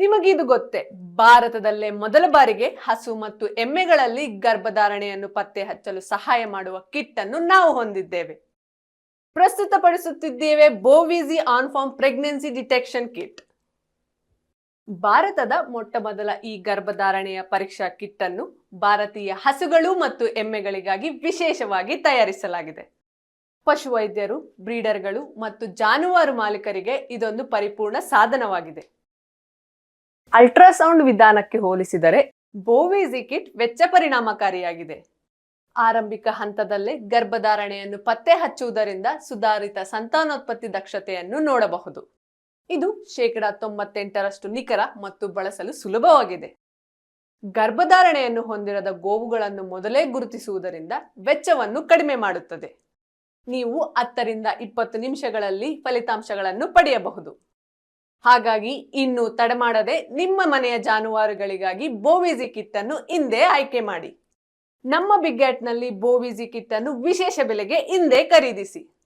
ನಿಮಗಿದು ಗೊತ್ತೇ, ಭಾರತದಲ್ಲೇ ಮೊದಲ ಬಾರಿಗೆ ಹಸು ಮತ್ತು ಎಮ್ಮೆಗಳಲ್ಲಿ ಗರ್ಭಧಾರಣೆಯನ್ನು ಪತ್ತೆ ಹಚ್ಚಲು ಸಹಾಯ ಮಾಡುವ ಕಿಟ್ ಅನ್ನು ನಾವು ಹೊಂದಿದ್ದೇವೆ. ಪ್ರಸ್ತುತಪಡಿಸುತ್ತಿದ್ದೇವೆ on farm pregnancy detection kit ಭಾರತದ ಮೊಟ್ಟ ಮೊದಲ ಈ ಗರ್ಭಧಾರಣೆಯ ಪರೀಕ್ಷಾ ಕಿಟ್ ಅನ್ನು ಭಾರತೀಯ ಹಸುಗಳು ಮತ್ತು ಎಮ್ಮೆಗಳಿಗಾಗಿ ವಿಶೇಷವಾಗಿ ತಯಾರಿಸಲಾಗಿದೆ. ಪಶುವೈದ್ಯರು, ಬ್ರೀಡರ್ಗಳು ಮತ್ತು ಜಾನುವಾರು ಮಾಲೀಕರಿಗೆ ಇದೊಂದು ಪರಿಪೂರ್ಣ ಸಾಧನವಾಗಿದೆ. ಅಲ್ಟ್ರಾಸೌಂಡ್ ವಿಧಾನಕ್ಕೆ ಹೋಲಿಸಿದರೆ ಬೋವೇಜಿ ಕಿಟ್ ವೆಚ್ಚ ಪರಿಣಾಮಕಾರಿಯಾಗಿದೆ. ಆರಂಭಿಕ ಹಂತದಲ್ಲೇ ಗರ್ಭಧಾರಣೆಯನ್ನು ಪತ್ತೆ ಹಚ್ಚುವುದರಿಂದ ಸುಧಾರಿತ ಸಂತಾನೋತ್ಪತ್ತಿ ದಕ್ಷತೆಯನ್ನು ನೋಡಬಹುದು. ಇದು ಶೇಕಡ ತೊಂಬತ್ತೆಂಟರಷ್ಟು ನಿಖರ ಮತ್ತು ಬಳಸಲು ಸುಲಭವಾಗಿದೆ. ಗರ್ಭಧಾರಣೆಯನ್ನು ಹೊಂದಿರದ ಗೋವುಗಳನ್ನು ಮೊದಲೇ ಗುರುತಿಸುವುದರಿಂದ ವೆಚ್ಚವನ್ನು ಕಡಿಮೆ ಮಾಡುತ್ತದೆ. ನೀವು ಹತ್ತರಿಂದ ಇಪ್ಪತ್ತು ನಿಮಿಷಗಳಲ್ಲಿ ಫಲಿತಾಂಶಗಳನ್ನು ಪಡೆಯಬಹುದು. ಹಾಗಾಗಿ ಇನ್ನು ತಡಮಾಡದೆ ನಿಮ್ಮ ಮನೆಯ ಜಾನುವಾರುಗಳಿಗಾಗಿ ಬೋವಿಜಿ ಕಿಟ್ಟನ್ನು ಹಿಂದೆ ಆಯ್ಕೆ ಮಾಡಿ. ನಮ್ಮ ಬಿಗ್ಯಾಟ್ನಲ್ಲಿ ಬೋವಿಜಿ ಕಿಟ್ ಅನ್ನು ವಿಶೇಷ ಬೆಲೆಗೆ ಹಿಂದೆ ಖರೀದಿಸಿ.